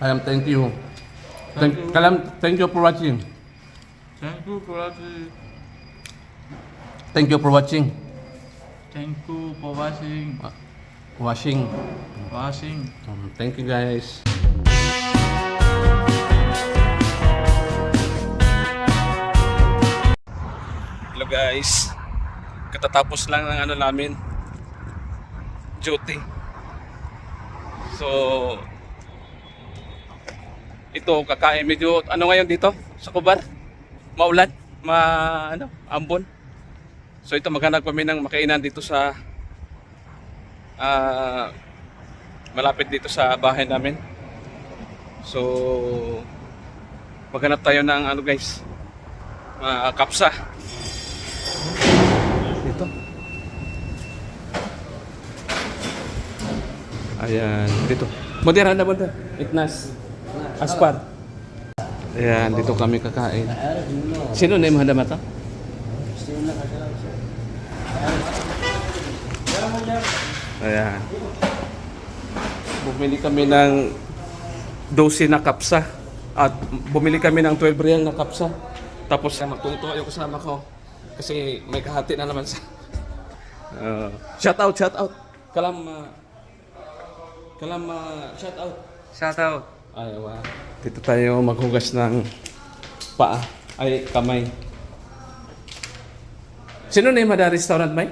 Kalam, thank you. Thank, Kalam, thank you for watching. Thank you for watching. Thank you for watching. Thank you for watching. Washing. Watching. Um, thank you guys. Hello guys. Katatapos lang ng ano namin. Duty. So ito kakain medyo ano ngayon dito sa Kubar? Maulan, ma ano, ambon. So ito maghanap kami ng makainan dito sa ah malapit dito sa bahay namin. So, maghanap tayo ng ano guys, mga kapsa. Dito. Ayan, dito. Modera na modera. Itnas. Aspar. Ayan, dito kami kakain. Sino na yung mata? Ayan. Bumili kami ng 12 na kapsa. At bumili kami ng 12 real na kapsa. Tapos magtungto yung kasama ko. Kasi may kahati na naman sa... Uh, shout out, shout out. Kalam, uh, kalam, uh, shout out. Shout out. Ay, wow. Dito tayo maghugas ng paa. Ay, kamay. Sino na yung hada restaurant, May?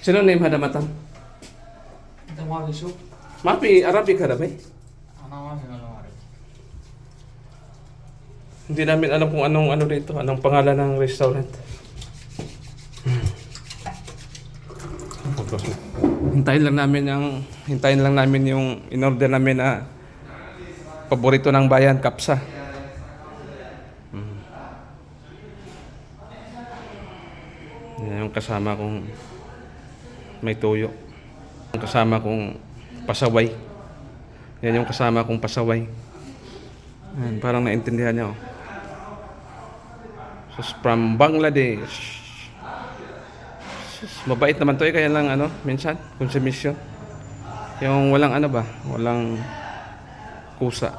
Sino na yung hada matam? Tamari soup. Mapi, Arabic ka na, May? Ano? Hindi namin alam kung anong ano dito, anong pangalan ng restaurant. Hintayin lang namin yung hintayin lang namin yung in-order namin na paborito ng bayan, kapsa. Mm. Yan yung kasama kong may tuyo. Yung kasama kong pasaway. Yan yung kasama kong pasaway. Yan, parang naintindihan niya. Oh. So, from Bangladesh. Mabait naman to eh, kaya lang ano, minsan, konsumisyon. Yung walang ano ba, walang kusa.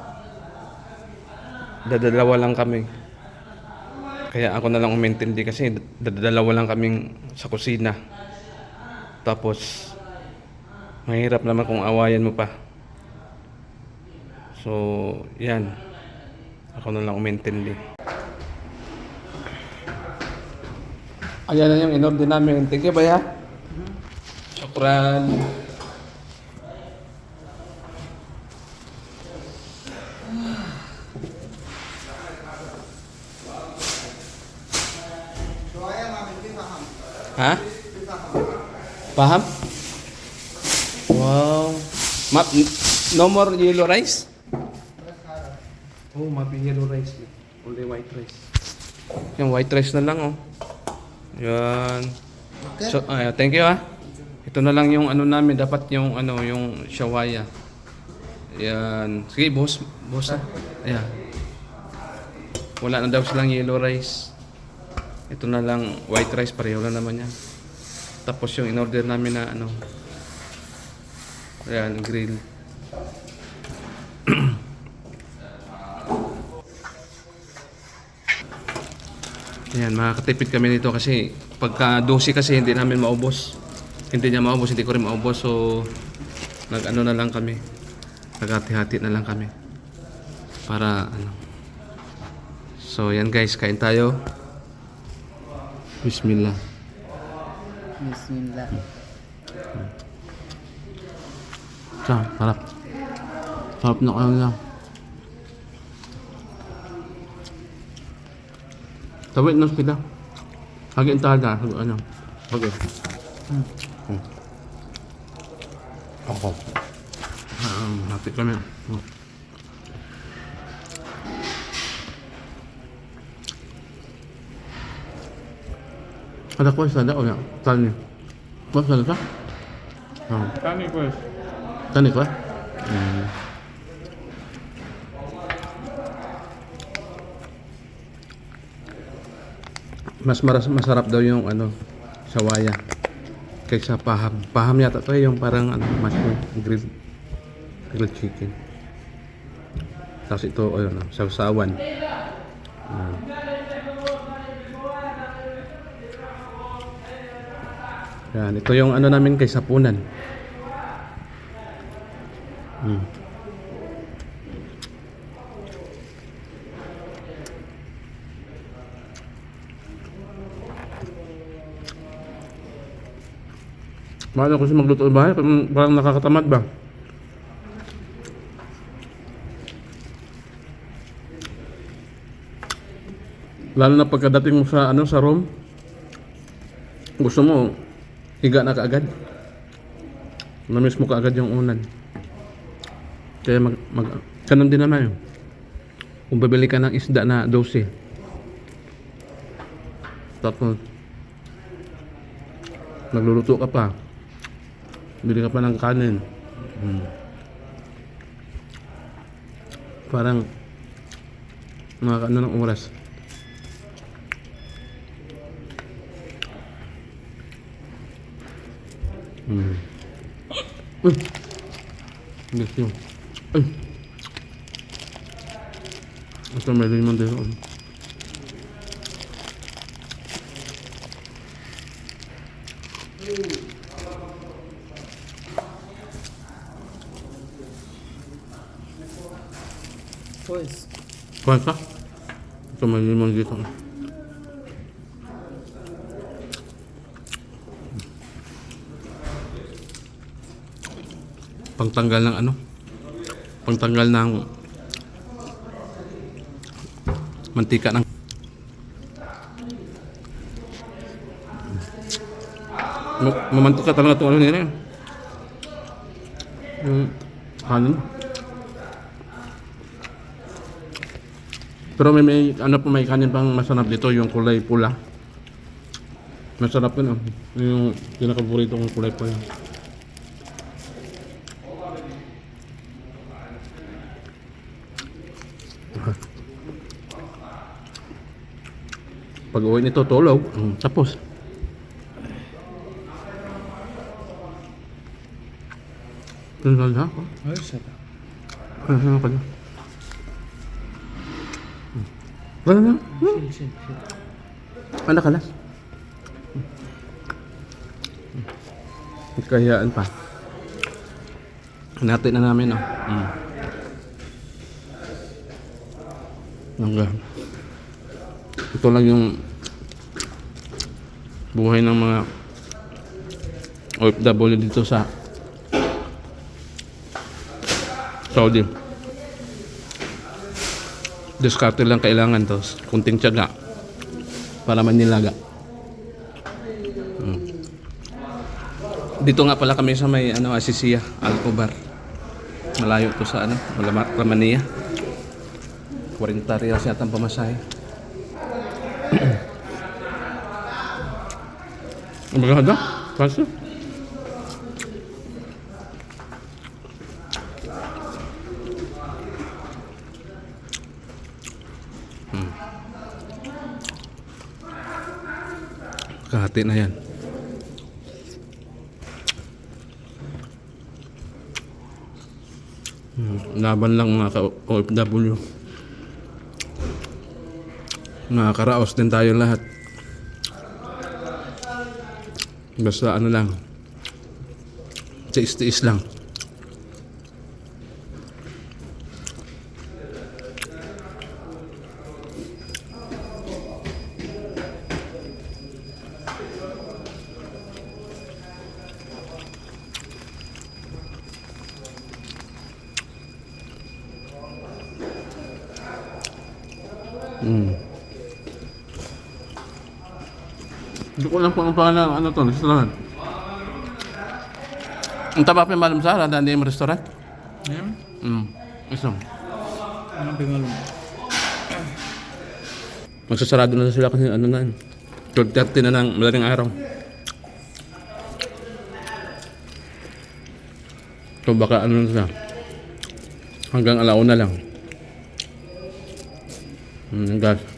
Dadalawa lang kami. Kaya ako na lang umintindi kasi dadalawa lang kaming sa kusina. Tapos, mahirap naman kung awayan mo pa. So, yan. Ako na lang umintindi. Ayan na yung in-order namin. Thank you, Baya. Shukran. Ha? Paham? Wow. Map, no more yellow rice? Oh, mapi yellow rice. Only white rice. Yung white rice na lang, oh. Yan. So, ay, thank you, ah. Ito na lang yung ano namin. Dapat yung, ano, yung shawaya. Yan. Sige, boss. Boss, ah. Ayan. Wala na daw silang yellow rice. Ito na lang white rice. Pareho lang naman yan. Tapos yung in-order namin na, ano, Ayan, grill. Ayan, makakatipid kami nito kasi pagka 12 kasi hindi namin maubos. Hindi niya maubos, hindi ko rin maubos. So, nag-ano na lang kami. Naghati-hati na lang kami. Para ano. So, yan guys, kain tayo. Bismillah. Bismillah. Sarap, sarap. Sarap na kayo lang. Tawid na kita. Hagin tada. Ano? Okay. Hmm. Ako. Um, hati kami. Hmm. Ada kuah sada o ya? Tani. Kuah sada ka? Oh. Kami pues. Tani kuah? Hmm. Mas maras masarap daw yung ano, sawaya kaysa paham. Paham yata to eh, yung parang ano, mushroom grilled grilled chicken. Tapos ito, ayun, sawsawan. Yan, ito yung ano namin kay Sapunan. Mm. Mahal ako siya magluto bahay, parang, parang nakakatamad ba? Lalo na pagkadating mo sa ano sa room, gusto mo higa na kaagad. Namiss mo kaagad yung unan. Kaya mag, mag ganun din naman yun. Kung bibili ka ng isda na 12. Tapos nagluluto ka pa. Bili ka pa ng kanin. Hmm. Parang mga ano ng oras. Hmm. Uy! Yes, yun. Ay! Ito may limon din. ano. Pues. Kuhan ka? Ito may limon dito. Pangtanggal ng ano? Pangtanggal ng mantika ng Ma- Mamantika talaga itong ano nila. eh. Yung kanin. Pero may, may ano po may kanin pang masarap dito yung kulay pula. Masarap yun oh. Yung pinakaburito kong kulay pula. Pag uwi nito tulog, mm, tapos. Tingnan na ako. Ay, sada. Ano na pala? Wala na. Ano ka las? Kayaan pa. Natin na namin, oh. Mm. Hanggang. Ito lang yung buhay ng mga OFW dito sa Saudi. Diskarte lang kailangan to. Kunting tiyaga para manilaga. Mm. Dito nga pala kami sa may ano Asisia, Alcobar. Malayo to sa ano, Ramania. 40 reals yata ang pamasahe. Maganda? Kaso? Kahati na yan. Hmm, Laban lang mga ka-OFW. Nakakaraos din tayo lahat. Basta ano lang. Tiis-tiis lang. Mm. Hindi ko lang po ang pangalan ng ano to, restaurant. Ang taba pa yung Madam Sara, daan yung restaurant. Yan? Mm. Isang. Ano pingalong? Magsasarado na sila kasi ano na yun. 12.30 na ng madaling araw. So baka ano na siya. Hanggang alauna lang. Hmm, gas.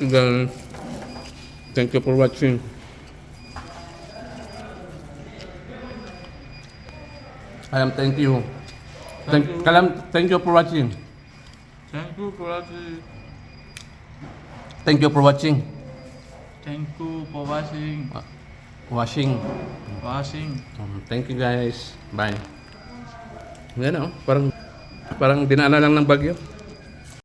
Thank you, girl. Thank you for watching. I am thank you. Thank, Thank you. Kalam, thank you for watching. Thank you for watching. Thank you for watching. Thank you for watching. Washing. Watching. Um, thank you guys. Bye. Yan oh, parang parang dinaanan lang ng bagyo.